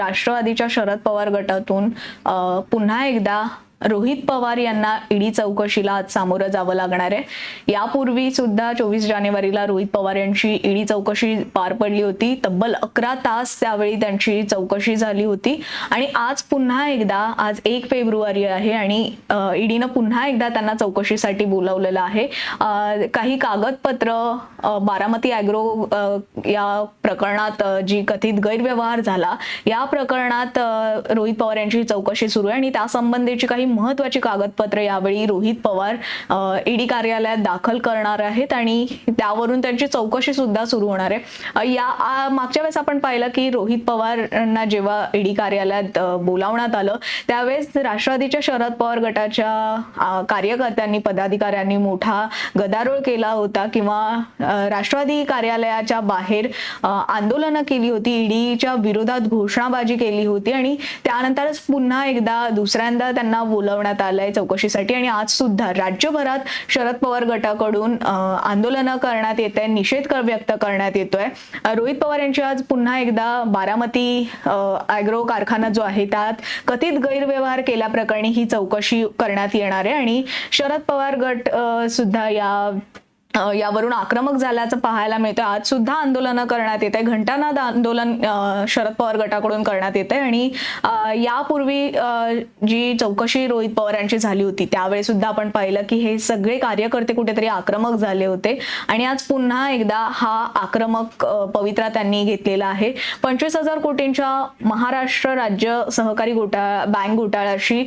राष्ट्रवादीच्या शरद पवार गटातून पुन्हा एकदा रोहित पवार यांना ईडी चौकशीला आज सामोरं जावं लागणार आहे. यापूर्वी सुद्धा चोवीस जानेवारीला रोहित पवार यांची ईडी चौकशी पार पडली होती. तब्बल अकरा तास त्यावेळी त्यांची चौकशी झाली होती. आणि आज पुन्हा एकदा आज एक फेब्रुवारी आहे आणि ईडीनं पुन्हा एकदा त्यांना चौकशीसाठी बोलावलेलं आहे. काही कागदपत्र बारामती अॅग्रो या प्रकरणात जी कथित गैरव्यवहार झाला या प्रकरणात रोहित पवार यांची चौकशी सुरू आहे आणि त्यासंबंधीची काही महत्वाची कागदपत्र यावेळी रोहित पवार ईडी कार्यालयात दाखल करणार आहेत आणि त्यावरून त्यांची चौकशी सुद्धा सुरू होणार आहे. या मागच्या वेळेस आपण पाहिलं की रोहित पवारांना जेव्हा ईडी कार्यालयात बोलावण्यात आलं त्यावेळेस राष्ट्रवादीच्या शरद पवार गटाच्या कार्यकर्त्यांनी पदाधिकाऱ्यांनी मोठा गदारोळ केला होता किंवा राष्ट्रवादी कार्यालयाच्या बाहेर आंदोलनं केली होती ईडीच्या विरोधात घोषणाबाजी केली होती आणि त्यानंतरच पुन्हा एकदा दुसऱ्यांदा त्यांना बोलवण्यात आलंय चौकशीसाठी. आणि आज सुद्धा राज्यभरात शरद पवार गटाकडून आंदोलनं करण्यात येत आहे निषेध व्यक्त करण्यात येतोय. रोहित पवार यांची आज पुन्हा एकदा बारामती अॅग्रो कारखाना जो आहे त्यात कथित गैरव्यवहार केल्याप्रकरणी ही चौकशी करण्यात येणार आहे. आणि शरद पवार गट सुद्धा या यावरून आक्रमक झाल्याचं पाहायला मिळतं आज सुद्धा आंदोलनं करण्यात येत आहे घंटानाद आंदोलन शरद पवार गटाकडून करण्यात येत आहे आणि यापूर्वी जी चौकशी रोहित पवार यांची झाली होती त्यावेळी सुद्धा आपण पाहिलं की हे सगळे कार्यकर्ते कुठेतरी आक्रमक झाले होते. आणि आज पुन्हा एकदा हा आक्रमक पवित्रा त्यांनी घेतलेला आहे. पंचवीस हजार कोटींच्या महाराष्ट्र राज्य सहकारी घोटाळा बँक घोटाळ्याशी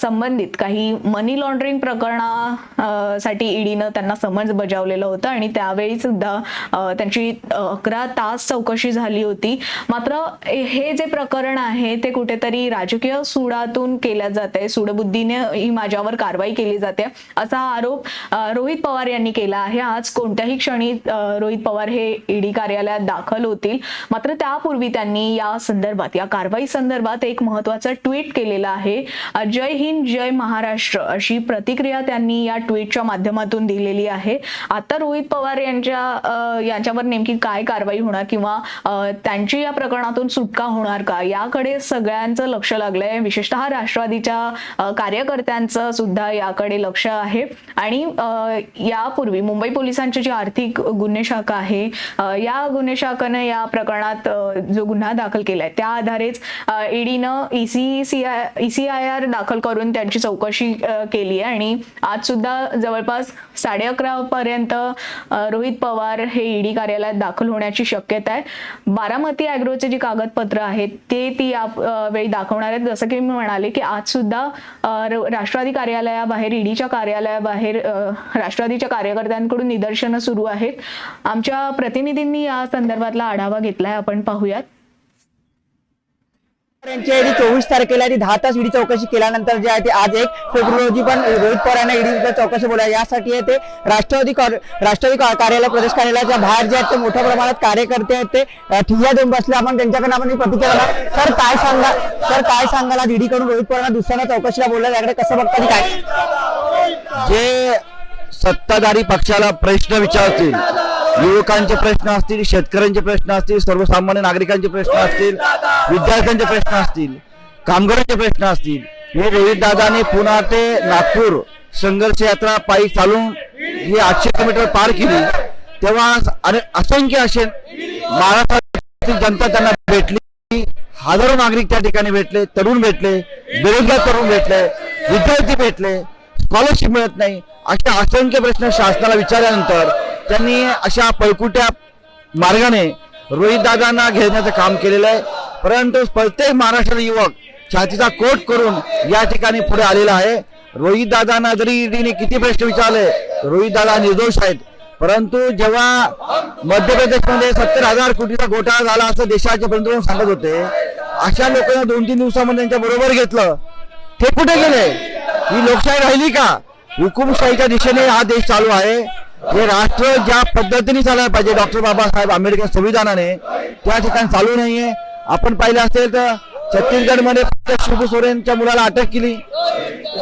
संबंधित काही मनी लॉन्ड्रिंग प्रकरणा साठी ईडीनं त्यांना समज बजाव बजावलेलं होतं आणि त्यावेळी सुद्धा त्यांची अकरा तास चौकशी झाली होती. मात्र हे जे प्रकरण आहे ते कुठेतरी राजकीय सुडातून केल्या जात आहे सुडबुद्धीने ही माझ्यावर कारवाई केली जाते असा आरोप रोहित पवार यांनी केला आहे. आज कोणत्याही क्षणी रोहित पवार हे ईडी कार्यालयात दाखल होतील. मात्र त्यापूर्वी त्यांनी या संदर्भात या कारवाई संदर्भात एक महत्वाचं ट्विट केलेलं आहे. जय हिंद जय महाराष्ट्र अशी प्रतिक्रिया त्यांनी या ट्विटच्या माध्यमातून दिलेली आहे. आता रोहित पवार यांच्या यांच्यावर नेमकी काय कारवाई होणार किंवा त्यांची या प्रकरणातून सुटका होणार का? याकडे सगळ्यांचं लक्ष लागलंय. विशेषतः राष्ट्रवादीच्या कार्यकर्त्यांचं सुद्धा याकडे लक्ष आहे. आणि यापूर्वी मुंबई पोलिसांची जी आर्थिक गुन्हे शाखा आहे या गुन्हे शाखेनं या प्रकरणात जो गुन्हा दाखल केलाय त्या आधारेच ईडीनं E C I I R दाखल करून त्यांची चौकशी केली आहे आणि आज सुद्धा जवळपास साडे अकरा पर्यंत अ, रोहित पवार हे ईडी कार्यालयात दाखल होण्याची शक्यता आहे. बारामती अॅग्रोचे जी कागदपत्र आहेत ते ती यावेळी वेळी दाखवणार आहेत. जसं की मी म्हणाले की आज सुद्धा राष्ट्रवादी कार्यालयाबाहेर ईडीच्या कार्यालयाबाहेर राष्ट्रवादीच्या कार्यकर्त्यांकडून निदर्शनं सुरू आहेत. आमच्या प्रतिनिधींनी या संदर्भातला आढावा घेतलाय. आपण पाहूयात. यांची ईडी चोवीस तारखेला दहा तास ईडी चौकशी केल्यानंतर जे आहे ते आज एक फेब्रुवारी रोजी पण रोहित पवार यांना ईडी चौकशी बोला यासाठी आहे ते राष्ट्रवादी राष्ट्रवादी कार्यालय प्रदेश कार्यालयाच्या बाहेर जे आहेत ते मोठ्या प्रमाणात कार्यकर्ते आहेत ते ठिय्या देऊन बसले. आपण त्यांच्याकडे आपण प्रतिक्रिया सर काय सांगा सर काय सांगाल आज ईडी कडून रोहित पवारांना दुसऱ्यांना चौकशीला बोललं त्याकडे कसं बघता काय? जे सत्ताधारी पक्षाला प्रश्न विचारतील युवकांचे प्रश्न असतील शेतकऱ्यांचे प्रश्न असतील सर्वसामान्य नागरिकांचे प्रश्न असतील विद्यार्थ्यांचे प्रश्न असतील कामगारांचे प्रश्न असतील हे रोहितदादाने पुन्हा ते नागपूर संघर्ष यात्रा पायी चालून ही आठशे किलोमीटर पार केली. तेव्हा असंख्य असे महाराष्ट्रातील जनता त्यांना भेटली. हजारो नागरिक त्या ठिकाणी भेटले तरुण भेटले बेरोजगार तरुण भेटले विद्यार्थी भेटले स्कॉलरशिप मिळत नाही. अशा असंख्य प्रश्न शासनाला विचारल्यानंतर त्यांनी अशा पळकुट्या मार्गाने रोहित दादांना घेण्याचं काम केलेलं आहे. परंतु प्रत्येक महाराष्ट्राचा युवक छातीचा कोट करून या ठिकाणी पुढे आलेला आहे. रोहित दादांना जरी ईडीने किती प्रश्न विचारले रोहित दादा निर्दोष आहेत. परंतु जेव्हा मध्य प्रदेशमध्ये सत्तर हजार कोटीचा घोटाळा झाला असं देशाचे पंतप्रधान सांगत होते अशा लोकांना दोन तीन दिवसामध्ये त्यांच्या बरोबर घेतलं. ते कुठे गेले? ही लोकशाही राहिली का? हुकुमशाहीच्या दिशेने हा देश चालू आहे. हे राष्ट्र ज्या पद्धतीने चालायला पाहिजे डॉक्टर बाबासाहेब आंबेडकर संविधानाने त्या ठिकाणी चालू नाहीये. आपण पाहिलं असेल तर छत्तीसगडमध्ये शिबू सोरेनच्या मुलाला अटक केली.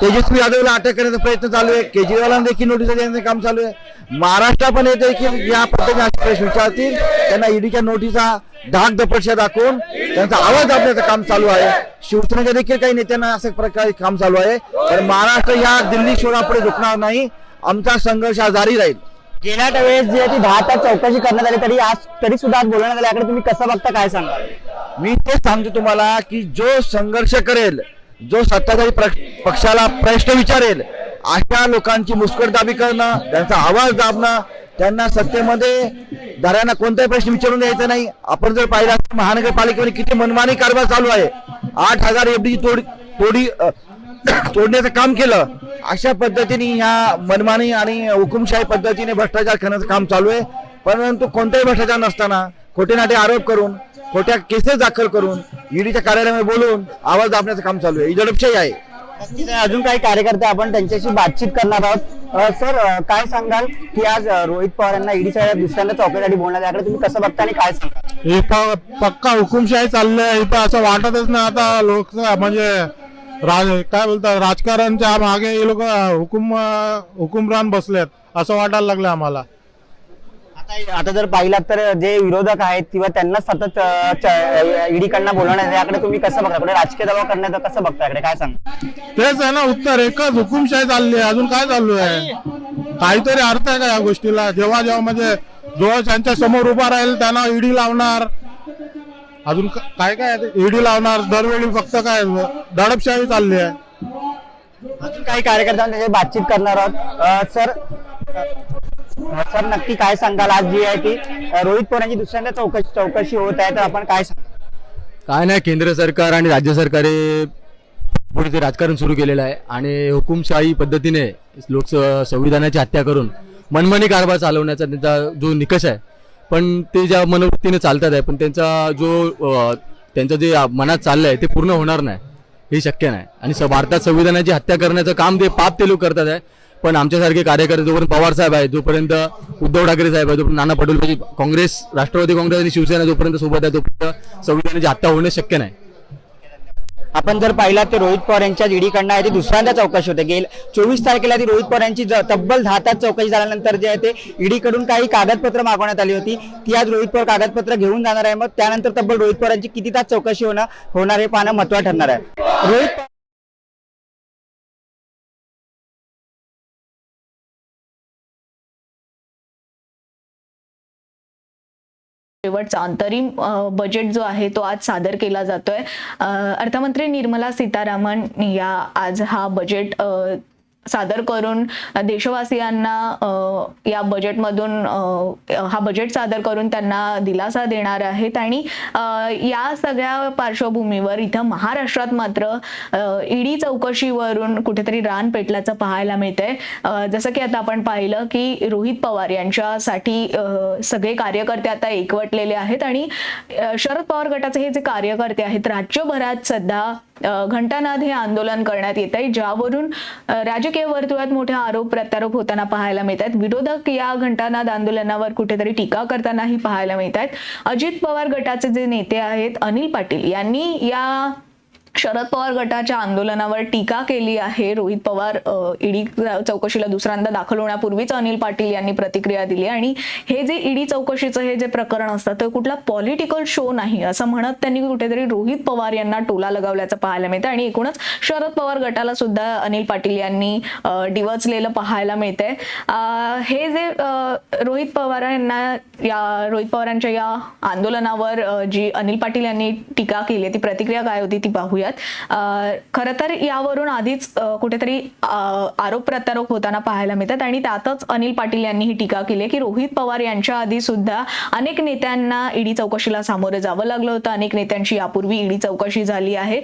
तेजस्वी यादवला अटक करण्याचा प्रयत्न चालू आहे. केजरीवालांना देखील नोटीस देण्याचं काम चालू आहे. महाराष्ट्र पण हे देखील या पद्धतीने प्रश्न विचारतील. त्यांना ईडीच्या नोटीसा धाक दपटशा दाखवून त्यांचा आवाज दाबण्याचं काम चालू आहे. शिवसेनेच्या देखील काही नेत्यांना असं प्रकारे काम चालू आहे. तर महाराष्ट्र या दिल्ली शोधापुढे झुकणार नाही. आमचा संघर्ष हा जारी राहील. गेल्या वेळेस जी आहे ती दहा तास चौकशी करण्यात आली तरी आज तरी सुद्धा आज बोलवण्यात आलं. याकडे तुम्ही कसं बघता काय सांगा मी तेच सांगतो तुम्हाला की जो संघर्ष करेल जो सत्ताधारी पक्षाला प्रश्न विचारेल अशा लोकांची मुस्कटदाबी करणं त्यांचा आवाज दाबणं त्यांना सत्तेमध्ये दऱ्यांना कोणताही प्रश्न विचारून द्यायचा नाही. आपण जर पाहिलं महानगरपालिकेमध्ये किती मनमानी कारभार चालू आहे. आठ हजार एफडीची तोड तोडी तोडण्याचं काम केलं. अशा पद्धतीने ह्या मनमानी आणि हुकुमशाही पद्धतीने भ्रष्टाचार करण्याचं काम चालू आहे. परंतु कोणताही भ्रष्टाचार नसताना खोटे नाटे आरोप करून खोट्या केसेस दाखल करून ईडीच्या कार्यालयामध्ये बोलून आवाज दाबण्याचं काम चालू आहे. ही दडपशाही आहे. अजून काही कार्यकर्ते आपण त्यांच्याशी बातचीत करणार आहोत. सर काय सांगाल की आज रोहित पवार यांना ईडीच्या दुसऱ्यांदा चौकशीसाठी बोलण्यात. याकडे तुम्ही कसं बघता आणि काय सांगाल? हे पक्का हुकुमशाही चाललंय. असं वाटतच नाही आता लोक म्हणजे राज काय बोलतात राजकारणच्या मागे हे लोक हुकुम हुकुमरान बसलेत असं वाटायला लागलं आम्हाला. आता आता जर पाहिलात तर जे विरोधक आहेत किंवा त्यांना सतत ईडी कडनं बोलवण्यात. याकडे तुम्ही कसं बघता? पुढे राजकीय दबाव करण्याचं कसं बघता याकडे? काय सांगा तेच आहे ना उत्तर एकच हुकुमशाही चालली आहे. अजून काय चालू आहे? काहीतरी अर्थ आहे का या गोष्टीला? जेव्हा जेव्हा म्हणजे जेव्हा त्यांच्यासमोर उभा राहील त्यांना ईडी लावणार. अजून क- काय काय ईडी लावणार दरवेळी फक्त काय दडपशाही चालली आहे. अजून काही कार्यकर्त्यांना त्याची बातचीत करणार आहोत. सर सर नक्की काय सांगाल? आज जी आहे की रोहित पवार यांची दुसऱ्यांदा चौकशी चौकशी होत आहे तर आपण काय काय नाही केंद्र सरकार आणि राज्य सरकारे पुढे ते राजकारण सुरू केलेलं आहे आणि हुकुमशाही पद्धतीने लोक संविधानाची हत्या करून मनमानी कारभार चालवण्याचा त्यांचा जो निकष आहे पण ते ज्या मनोवृत्तीने चालतात आहे पण त्यांचा जो त्यांचं जे मनात चाललं आहे ते पूर्ण होणार नाही. हे शक्य नाही. आणि स- भारतात संविधानाची हत्या करण्याचं काम ते पाप ते लोक करतात आहे. पण आमच्यासारखे कार्यकर्ते जोपर्यंत पवार साहेब आहे जोपर्यंत उद्धव ठाकरे साहेब आहे जोपर्यंत नाना पटोले काँग्रेस राष्ट्रवादी काँग्रेस आणि शिवसेना जोपर्यंत सोबत आहे तोपर्यंत संविधानाची हत्या होणे शक्य नाही. आपण जर पाहिला तर रोहित पवार यांच्या ईडी कडनं आहे ते दुसऱ्यांदा चौकशी होते. गेल चोवीस तारखेला ती रोहित पवार यांची तब्बल दहा तास चौकशी झाल्यानंतर जे आहे ते ईडीकडून काही कागदपत्र मागवण्यात आली होती. ती आज रोहित पवार कागदपत्र घेऊन जाणार आहे. मग त्यानंतर तब्बल रोहित पवार यांची किती तास चौकशी होणं होणार हे पाहणं महत्वाचं ठरणार आहे. रोहित शेवटचा अंतरिम बजेट जो आहे तो आज सादर केला जातोय. अर्थमंत्री निर्मला सीतारामन या आज हा बजेट सादर करून देशवासियांना या बजेटमधून हा बजेट सादर करून त्यांना दिलासा देणार आहेत. आणि या सगळ्या पार्श्वभूमीवर इथं महाराष्ट्रात मात्र ईडी चौकशीवरून कुठेतरी रान पेटल्याचं पाहायला मिळतंय. जसं की आता आपण पाहिलं की रोहित पवार यांच्यासाठी सगळे कार्यकर्ते आता एकवटलेले आहेत. आणि शरद पवार गटाचे हे जे कार्यकर्ते आहेत राज्यभरात सध्या घंटानाद हे आंदोलन करण्यात येत आहे ज्यावरून राजकीय वर्तुळात मोठे आरोप प्रत्यारोप होताना पाहायला मिळत आहेत विरोधक या घंटानाद आंदोलनावर कुठेतरी टीका करतानाही पाहायला मिळत आहेत अजित पवार गटाचे जे नेते आहेत अनिल पाटील यांनी या शरद पवार गटाच्या आंदोलनावर टीका केली आहे. रोहित पवार ईडी चौकशीला दुसऱ्यांदा दाखल होण्यापूर्वीच अनिल पाटील यांनी प्रतिक्रिया दिली आणि हे जे ईडी चौकशीचं हे जे प्रकरण असतं ते कुठला पॉलिटिकल शो नाही असं म्हणत त्यांनी कुठेतरी रोहित पवार यांना टोला लगावल्याचं पाहायला मिळतं आणि एकूणच शरद पवार गटाला सुद्धा अनिल पाटील यांनी डिवचलेलं पाहायला मिळतंय. हे जे रोहित पवार यांना या रोहित पवारांच्या या आंदोलनावर जी अनिल पाटील यांनी टीका केली ती प्रतिक्रिया काय होती ती पाहूया. अ, खरं तर यावरून आधीच कुठेतरी अ, आरोप प्रत्यारोप होताना पाहायला मिळतात आणि त्यातच अनिल पाटील यांनी ही टीका केली आहे की रोहित पवार यांच्या आधी सुद्धा अनेक नेत्यांना ईडी चौकशीला सामोरं जावं लागलं होतं. अनेक नेत्यांची यापूर्वी ईडी चौकशी झाली आहे.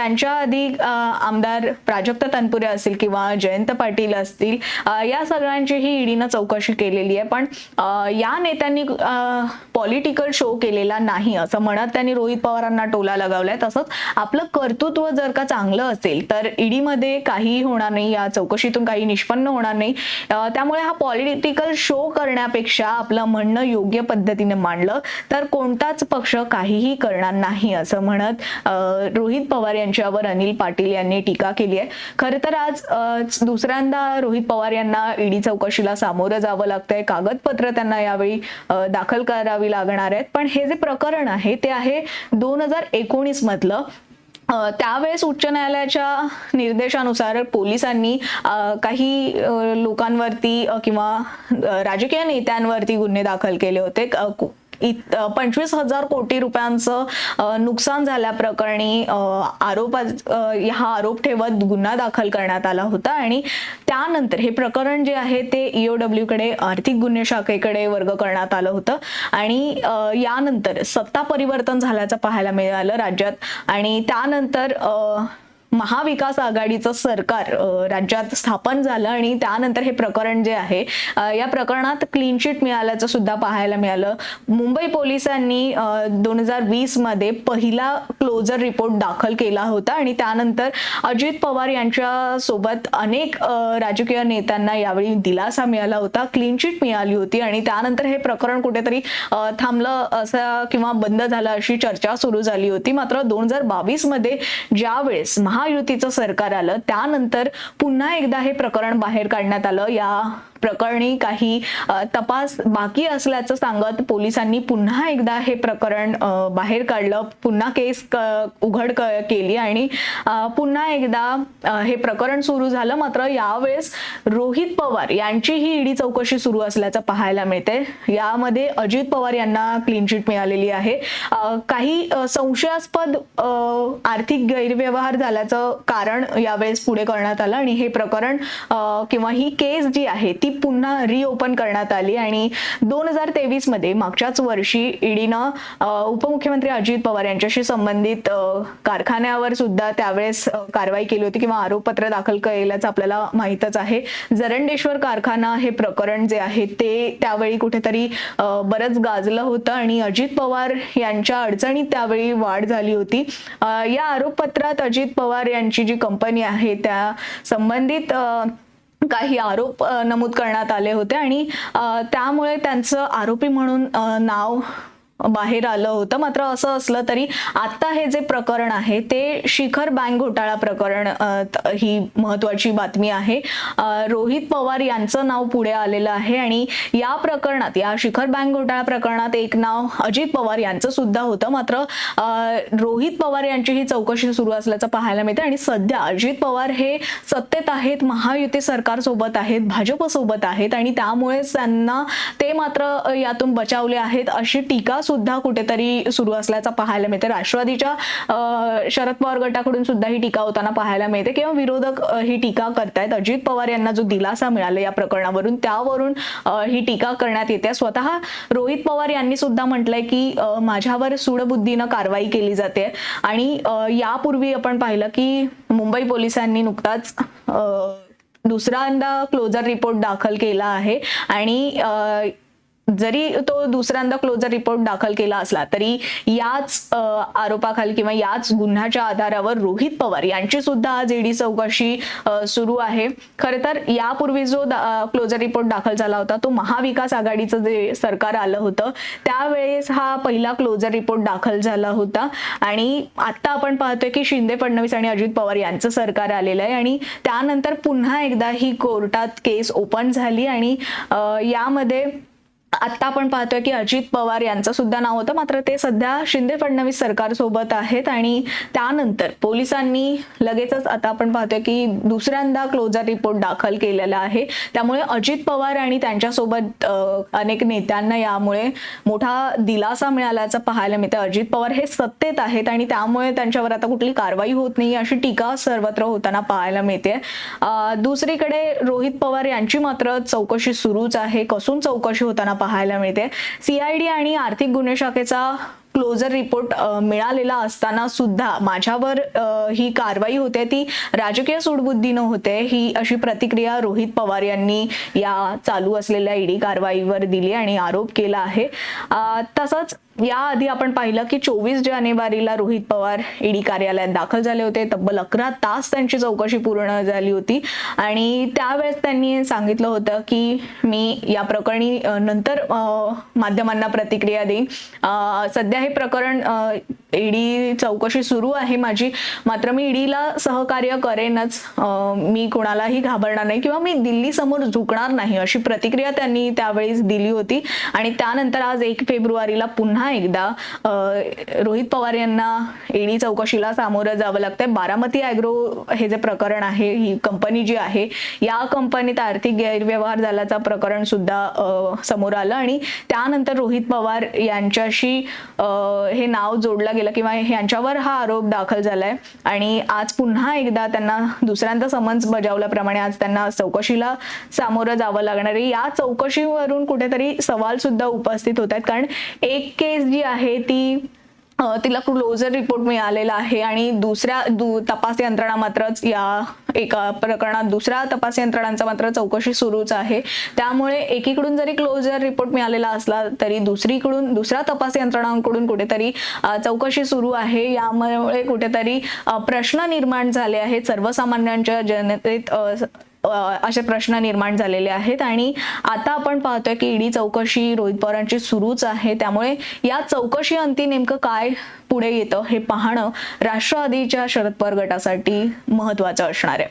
त्यांच्या आधी आमदार प्राजक्त तनपुरे असतील किंवा जयंत पाटील असतील या सगळ्यांचीही ईडीनं चौकशी केलेली आहे. पण या नेत्यांनी पॉलिटिकल शो केलेला नाही असं म्हणत त्यांनी रोहित पवारांना टोला लगावलाय. तसंच आपलं कर्तृत्व जर का चांगलं असेल तर ईडीमध्ये काहीही होणार नाही या चौकशीतून काही निष्पन्न होणार नाही. त्यामुळे हा पॉलिटिकल शो करण्यापेक्षा आपलं म्हणणं योग्य पद्धतीने मांडलं तर कोणताच पक्ष काहीही करणार नाही असं म्हणत रोहित पवार यांनी यांच्यावर अनिल पाटील यांनी टीका केली आहे. खरं तर आज दुसऱ्यांदा रोहित पवार यांना ईडी चौकशीला सामोरं जावं लागतंय. कागदपत्र त्यांना यावेळी दाखल करावी लागणार आहेत. पण हे जे प्रकरण आहे ते आहे दोन हजार एकोणीस मधलं त्यावेळेस उच्च न्यायालयाच्या निर्देशानुसार पोलिसांनी काही लोकांवरती किंवा राजकीय नेत्यांवरती गुन्हे दाखल केले होते. पंचवीस हजार कोटी रुपयांचं नुकसान झाल्याप्रकरणी आरोप हा आरोप ठेवत गुन्हा दाखल करण्यात आला होता. आणि त्यानंतर हे प्रकरण जे आहे ते ईओडब्ल्यू कडे आर्थिक गुन्हे शाखेकडे वर्ग करण्यात आलं होतं. आणि यानंतर सत्ता परिवर्तन झाल्याचं पाहायला मिळालं राज्यात. आणि त्यानंतर महाविकास आघाडीचं सरकार राज्यात स्थापन झालं आणि त्यानंतर हे प्रकरण जे आहे या प्रकरणात क्लीन चिट मिळाल्याचं सुद्धा पाहायला मिळालं. मुंबई पोलिसांनी दोन हजार वीसमध्ये पहिला क्लोजर रिपोर्ट दाखल केला होता आणि त्यानंतर अजित पवार यांच्या सोबत अनेक राजकीय नेत्यांना यावेळी दिलासा मिळाला होता क्लीन चिट मिळाली होती आणि त्यानंतर हे प्रकरण कुठेतरी थांबलं असं किंवा बंद झालं अशी चर्चा सुरू झाली होती. मात्र दोन हजार बावीसमध्ये महा महायुतीचं सरकार आलं त्यानंतर पुन्हा एकदा हे प्रकरण बाहेर काढण्यात आलं. या प्रकरणी काही तपास बाकी असल्याचं सांगत पोलिसांनी पुन्हा एकदा हे प्रकरण बाहेर काढलं. पुन्हा केस क- उघड केली आणि पुन्हा एकदा हे प्रकरण सुरू झालं. मात्र यावेळेस रोहित पवार यांची ही ईडी चौकशी सुरू असल्याचं पाहायला मिळते यामध्ये अजित पवार यांना क्लीन चिट मिळालेली आहे. काही संशयास्पद आर्थिक गैरव्यवहार झाल्याचं कारण यावेळेस पुढे करण्यात आलं आणि हे प्रकरण किंवा ही केस जी आहे ती पुन्हा रिओपन करण्यात आली आणि दोन हजार तेवीसमध्ये मागच्याच वर्षी ईडीनं उपमुख्यमंत्री अजित पवार यांच्याशी संबंधित कारखान्यावर सुद्धा त्यावेळेस कारवाई केली होती किंवा आरोपपत्र दाखल केल्याचं आपल्याला माहीतच आहे. जरंडेश्वर कारखाना हे प्रकरण जे आहे ते त्यावेळी कुठेतरी बरंच गाजलं होतं आणि अजित पवार यांच्या अडचणीत त्यावेळी वाढ झाली होती. या आरोपपत्रात अजित पवार यांची जी कंपनी आहे त्या संबंधित काही आरोप नमूद करण्यात आले होते आणि त्यामुळे त्यांचं आरोपी म्हणून नाव बाहेर आलं होतं. मात्र असं असलं तरी आता हे जे प्रकरण आहे ते शिखर बँक घोटाळा प्रकरण ही महत्वाची बातमी आहे. रोहित पवार यांचं नाव पुढे आलेलं आहे आणि या प्रकरणात या शिखर बँक घोटाळा प्रकरणात एक नाव अजित पवार यांचं सुद्धा होतं. मात्र रोहित पवार यांची ही चौकशी सुरू असल्याचं पाहायला मिळतं आणि सध्या अजित पवार हे सत्तेत आहेत महायुती सरकार सोबत आहेत भाजप सोबत आहेत आणि त्यामुळेच त्यांना ते मात्र यातून बचावले आहेत अशी टीका सुद्धा कुठेतरी सुरू असल्याचं पाहायला मिळते. राष्ट्रवादीच्या शरद पवार गटाकडून सुद्धा ही टीका होताना पाहायला मिळते. किंवा विरोधक ही टीका करतायत. अजित पवार यांना जो दिलासा मिळाला या प्रकरणावरून त्यावरून ही टीका करण्यात येते. स्वतः रोहित पवार यांनी सुद्धा म्हटलंय की माझ्यावर सूडबुद्धीनं कारवाई केली जाते. आणि यापूर्वी आपण पाहिलं की मुंबई पोलिसांनी नुकताच दुसऱ्यांदा क्लोजर रिपोर्ट दाखल केला आहे. आणि जरी तो दुसऱ्यांदा क्लोजर रिपोर्ट दाखल केला असला तरी याच आरोपाखाली किंवा याच गुन्ह्याच्या आधारावर रोहित पवार यांची सुद्धा आज ईडी चौकशी सुरू आहे. खरं तर यापूर्वी जो क्लोजर रिपोर्ट दाखल झाला होता तो महाविकास आघाडीचं जे सरकार आलं होतं त्यावेळेस हा पहिला क्लोजर रिपोर्ट दाखल झाला होता. आणि आता आपण पाहतोय की शिंदे फडणवीस आणि अजित पवार यांचं सरकार आलेलं आहे. आणि त्यानंतर पुन्हा एकदा ही कोर्टात केस ओपन झाली आणि यामध्ये आत्ता आपण पाहतोय की अजित पवार यांचं सुद्धा नाव होतं मात्र ते सध्या शिंदे फडणवीस सरकार सोबत आहेत आणि त्यानंतर पोलिसांनी लगेचच आता आपण पाहतोय की दुसऱ्यांदा क्लोजर रिपोर्ट दाखल केलेला आहे. त्यामुळे अजित पवार आणि त्यांच्यासोबत अनेक नेत्यांना यामुळे मोठा दिलासा मिळाल्याचं पाहायला मिळतं अजित पवार हे सत्तेत आहेत आणि त्यामुळे त्यांच्यावर आता कुठली कारवाई होत नाही अशी टीका सर्वत्र होताना पाहायला मिळते. दुसरीकडे रोहित पवार यांची मात्र चौकशी सुरूच आहे. कसून चौकशी होताना पाहायला मिळते. सीआयडी आणि आर्थिक गुन्हे शाखेचा क्लोजर रिपोर्ट मिळालेला असताना सुद्धा माझ्यावर ही कारवाई होते ती राजकीय सूडबुद्धीनं होते ही अशी प्रतिक्रिया रोहित पवार यांनी या चालू असलेल्या ईडी कारवाईवर दिली आणि आरोप केला आहे. तसंच याआधी आपण पाहिलं की चोवीस जानेवारीला रोहित पवार ईडी कार्यालयात दाखल झाले होते. तब्बल अकरा तास त्यांची चौकशी पूर्ण झाली होती. आणि त्यावेळेस त्यांनी सांगितलं होतं की मी या प्रकरणी नंतर माध्यमांना प्रतिक्रिया देईन. सध्या हे प्रकरण ईडी चौकशी सुरू आहे माझी. मात्र मी ईडीला सहकार्य करेनच. मी कोणालाही घाबरणार नाही किंवा मी दिल्ली समोर झुकणार नाही अशी प्रतिक्रिया त्यांनी त्यावेळीच दिली होती. आणि त्यानंतर आज एक फेब्रुवारीला पुन्हा एकदा रोहित पवार यांना ईडी चौकशीला सामोरं जावं लागतंय. बारामती अॅग्रो हे जे प्रकरण आहे ही कंपनी जी आहे या कंपनीत आर्थिक गैरव्यवहार झाल्याचा प्रकरण सुद्धा समोर आलं. आणि त्यानंतर रोहित पवार यांच्याशी हे नाव जोडलं गेलं किंवा यांच्यावर हा आरोप दाखल झालाय. आणि आज पुन्हा एकदा त्यांना दुसऱ्यांदा समन्स बजावल्याप्रमाणे आज त्यांना चौकशीला सामोरं जावं लागणार आहे. या चौकशीवरून कुठेतरी सवाल सुद्धा उपस्थित होत आहेत. कारण एक केस जी आहे ती तिला क्लोजर रिपोर्ट मिळालेला आहे आणि दुसऱ्या दु तपास यंत्रणा मात्रच या एका प्रकरणात दुसऱ्या तपास यंत्रणांचा मात्र चौकशी सुरूच आहे. त्यामुळे एकीकडून जरी क्लोजर रिपोर्ट मिळालेला असला तरी दुसरीकडून दुसऱ्या तपास यंत्रणांकडून कुठेतरी चौकशी सुरू आहे. यामुळे कुठेतरी प्रश्न निर्माण झाले आहेत. सर्वसामान्यांच्या जनतेत असे प्रश्न निर्माण झालेले आहेत आणि आता आपण पाहतोय की ईडी चौकशी रोहित पवारांची सुरूच आहे. त्यामुळे या चौकशी अंती नेमकं काय पुढे येतं हे पाहणं राष्ट्रवादीच्या शरद पवार गटासाठी महत्वाचं असणार आहे.